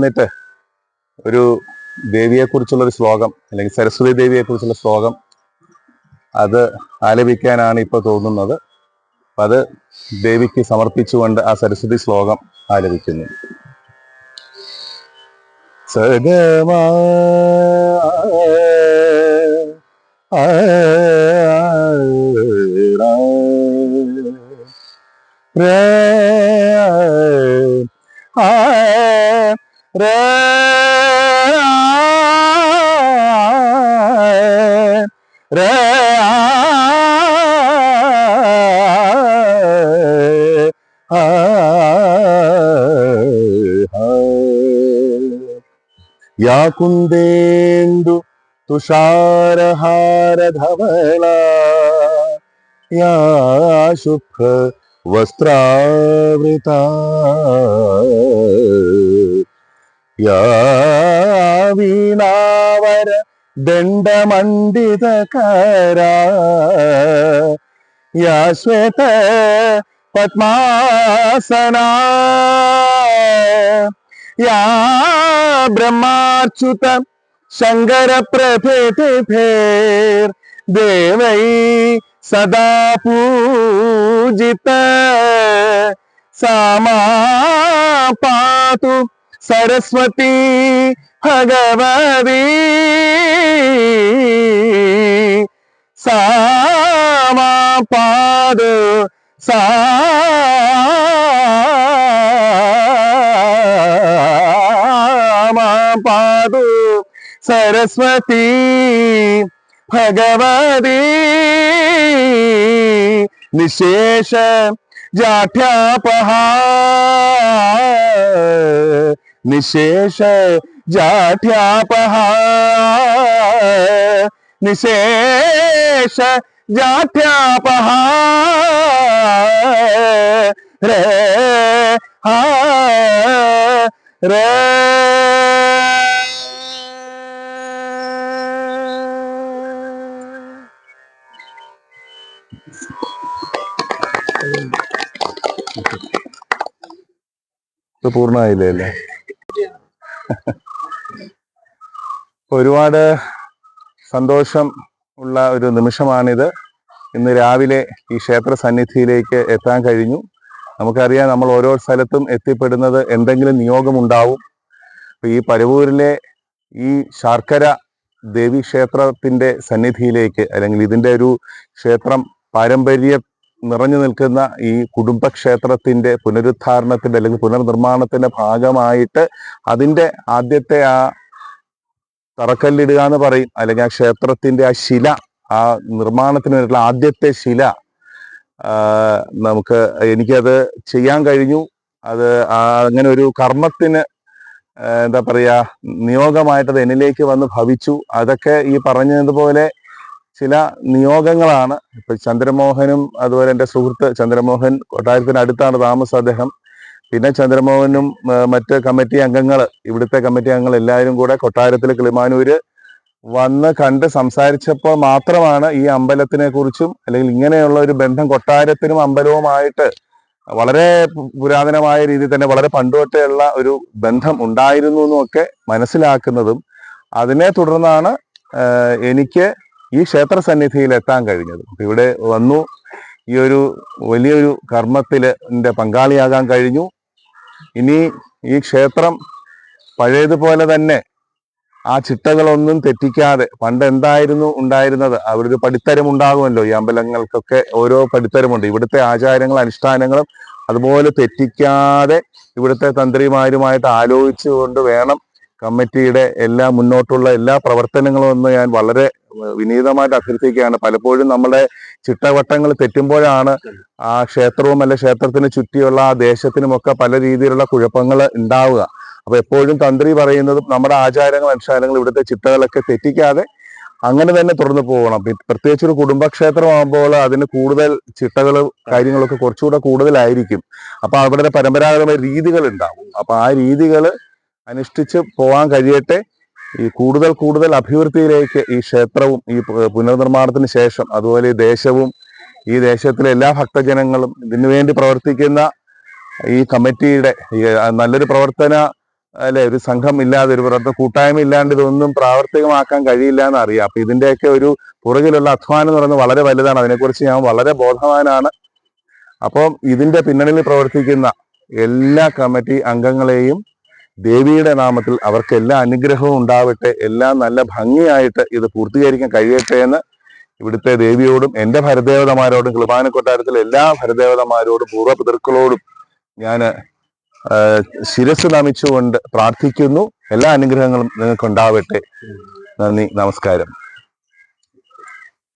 എന്നിട്ട് ഒരു ദേവിയെക്കുറിച്ചുള്ള ഒരു ശ്ലോകം അല്ലെങ്കിൽ സരസ്വതി ദേവിയെക്കുറിച്ചുള്ള ശ്ലോകം അത് ആലപിക്കാനാണ് ഇപ്പൊ തോന്നുന്നത്. അത് ദേവിക്ക് സമർപ്പിച്ചുകൊണ്ട് ആ സരസ്വതി ശ്ലോകം ആലപിക്കുന്നു. സഗമാ യാകുന്ദേന്ദു തുഷാരഹാരധവള യാശുഭ വസ്ത്രാവൃത യാവീണാവര ദണ്ഡമണ്ഡിതകര യാ ശ്വേത പത്മാസന യാ ब्रह्माच्युत शङ्कर प्रभृतिभेर् देवै सदा पूजित। सा पातु सरस्वती भगवती सा पादु सा पादु सरस्वती भगवती। निशेष जाठ्यापहा निशेष जाठ्यापहा निशेष जाठ्यापहा रे हा പൂർണമായില്ലേ അല്ലേ? ഒരുപാട് സന്തോഷം ഉള്ള ഒരു നിമിഷമാണിത്. ഇന്ന് രാവിലെ ഈ ക്ഷേത്ര സന്നിധിയിലേക്ക് എത്താൻ കഴിഞ്ഞു. നമുക്കറിയാം നമ്മൾ ഓരോ സ്ഥലത്തും എത്തിപ്പെടുന്നത് എന്തെങ്കിലും നിയോഗമുണ്ടാവും ഈ പരവൂരിലെ ഈ ശാർക്കര ദേവി ക്ഷേത്രത്തിന്റെ സന്നിധിയിലേക്ക് അല്ലെങ്കിൽ ഇതിന്റെ ഒരു ക്ഷേത്രം പാരമ്പര്യ നിറഞ്ഞു നിൽക്കുന്ന ഈ കുടുംബക്ഷേത്രത്തിന്റെ പുനരുദ്ധാരണത്തിന്റെ അല്ലെങ്കിൽ പുനർനിർമ്മാണത്തിന്റെ ഭാഗമായിട്ട് അതിന്റെ ആദ്യത്തെ ആ തറക്കല്ലിടുക എന്ന് പറയും. അല്ലെങ്കിൽ ആ ക്ഷേത്രത്തിന്റെ ആ ശില ആ നിർമ്മാണത്തിന് വേണ്ടിയിട്ടുള്ള ആദ്യത്തെ ശില നമുക്ക് എനിക്കത് ചെയ്യാൻ കഴിഞ്ഞു. അത് അങ്ങനെ ഒരു കർമ്മത്തിന് എന്താ പറയാ നിയോഗമായിട്ട് അത് എന്നിലേക്ക് വന്ന് ഭവിച്ചു. അതൊക്കെ ഈ പറഞ്ഞതുപോലെ ചില നിയോഗങ്ങളാണ്. ഇപ്പൊ ചന്ദ്രമോഹനും അതുപോലെ എന്റെ സുഹൃത്ത് ചന്ദ്രമോഹൻ കൊട്ടാരത്തിന് അടുത്താണ് താമസം അദ്ദേഹം. പിന്നെ ചന്ദ്രമോഹനും മറ്റ് കമ്മിറ്റി അംഗങ്ങൾ ഇവിടുത്തെ കമ്മിറ്റി അംഗങ്ങൾ എല്ലാവരും കൂടെ കൊട്ടാരത്തിൽ കിളിമാനൂര് വന്ന് കണ്ട് സംസാരിച്ചപ്പോൾ മാത്രമാണ് ഈ അമ്പലത്തിനെ കുറിച്ചും അല്ലെങ്കിൽ ഇങ്ങനെയുള്ള ഒരു ബന്ധം കൊട്ടാരത്തിനും അമ്പലവുമായിട്ട് വളരെ പുരാതനമായ രീതിയിൽ തന്നെ വളരെ പണ്ടുതൊട്ടേയുള്ള ഒരു ബന്ധം ഉണ്ടായിരുന്നു എന്നുമൊക്കെ മനസ്സിലാക്കുന്നതും അതിനെ തുടർന്നാണ് എനിക്ക് ഈ ക്ഷേത്ര സന്നിധിയിൽ എത്താൻ കഴിഞ്ഞത്. ഇവിടെ വന്നു. ഈ ഒരു വലിയൊരു കർമ്മത്തിൽ എന്റെ പങ്കാളിയാകാൻ കഴിഞ്ഞു. ഇനി ഈ ക്ഷേത്രം പഴയതുപോലെ തന്നെ ആ ചിട്ടകളൊന്നും തെറ്റിക്കാതെ പണ്ട് എന്തായിരുന്നു ഉണ്ടായിരുന്നത്? അവിടെ ഒരു പടിത്തരം ഉണ്ടാകുമല്ലോ. ഈ അമ്പലങ്ങൾക്കൊക്കെ ഓരോ പടിത്തരമുണ്ട് ഇവിടുത്തെ ആചാരങ്ങൾ അനുഷ്ഠാനങ്ങളും അതുപോലെ തെറ്റിക്കാതെ ഇവിടുത്തെ തന്ത്രിമാരുമായിട്ട് ആലോചിച്ചുകൊണ്ട് വേണം കമ്മിറ്റിയുടെ എല്ലാ മുന്നോട്ടുള്ള എല്ലാ പ്രവർത്തനങ്ങളും ഒന്ന് ഞാൻ വളരെ വിനീതമായിട്ട് അഭ്യർത്ഥിക്കുകയാണ്. പലപ്പോഴും നമ്മുടെ ചിട്ടവട്ടങ്ങൾ തെറ്റുമ്പോഴാണ് ആ ക്ഷേത്രവും അല്ല ക്ഷേത്രത്തിന് ചുറ്റിയുള്ള ആ ദേശത്തിനുമൊക്കെ പല രീതിയിലുള്ള കുഴപ്പങ്ങൾ ഉണ്ടാവുക. അപ്പൊ എപ്പോഴും തന്ത്രി പറയുന്നതും നമ്മുടെ ആചാരങ്ങൾ അനുഷ്ഠാനങ്ങൾ ഇവിടുത്തെ ചിട്ടകളൊക്കെ തെറ്റിക്കാതെ അങ്ങനെ തന്നെ തുറന്നു പോകണം. പ്രത്യേകിച്ച് ഒരു കുടുംബക്ഷേത്രമാകുമ്പോൾ അതിന് കൂടുതൽ ചിട്ടകൾ കാര്യങ്ങളൊക്കെ കുറച്ചുകൂടെ കൂടുതലായിരിക്കും. അപ്പൊ അവരുടെ പരമ്പരാഗതമായ രീതികൾ ഉണ്ടാവും. അപ്പൊ ആ രീതികൾ അനുഷ്ഠിച്ച് പോകാൻ കഴിയട്ടെ. ഈ കൂടുതൽ കൂടുതൽ അഭിവൃദ്ധിയിലേക്ക് ഈ ക്ഷേത്രവും ഈ പുനർനിർമ്മാണത്തിന് ശേഷം അതുപോലെ ഈ ദേശവും ഈ ദേശത്തിലെ എല്ലാ ഭക്തജനങ്ങളും ഇതിനുവേണ്ടി പ്രവർത്തിക്കുന്ന ഈ കമ്മിറ്റിയുടെ നല്ലൊരു പ്രവർത്തന അല്ലെ? ഒരു സംഘം ഇല്ലാതെ ഒരു പ്രവർത്തന കൂട്ടായ്മ ഇല്ലാണ്ട് ഇതൊന്നും പ്രാവർത്തികമാക്കാൻ കഴിയില്ല എന്ന് അറിയാം അപ്പൊ ഇതിന്റെയൊക്കെ ഒരു പുറകിലുള്ള അധ്വാനം എന്ന് പറയുന്നത് വളരെ വലുതാണ്. അതിനെക്കുറിച്ച് ഞാൻ വളരെ ബോധവാനാണ്. അപ്പം ഇതിന്റെ പിന്നണിയിൽ പ്രവർത്തിക്കുന്ന എല്ലാ കമ്മിറ്റി അംഗങ്ങളെയും ദേവിയുടെ നാമത്തിൽ അവർക്ക് എല്ലാ അനുഗ്രഹവും ഉണ്ടാവട്ടെ എല്ലാം നല്ല ഭംഗിയായിട്ട് ഇത് പൂർത്തീകരിക്കാൻ കഴിയട്ടെ എന്ന് ഇവിടുത്തെ ദേവിയോടും എന്റെ ഭരദേവതമാരോടും കൃപാന കൊട്ടാരത്തിലെ എല്ലാ ഭരദേവതമാരോടും പൂർവ പിതൃക്കളോടും ഞാൻ ശിരസ് നമിച്ചുകൊണ്ട് പ്രാർത്ഥിക്കുന്നു. എല്ലാ അനുഗ്രഹങ്ങളും നിങ്ങൾക്ക് ഉണ്ടാവട്ടെ നന്ദി നമസ്കാരം.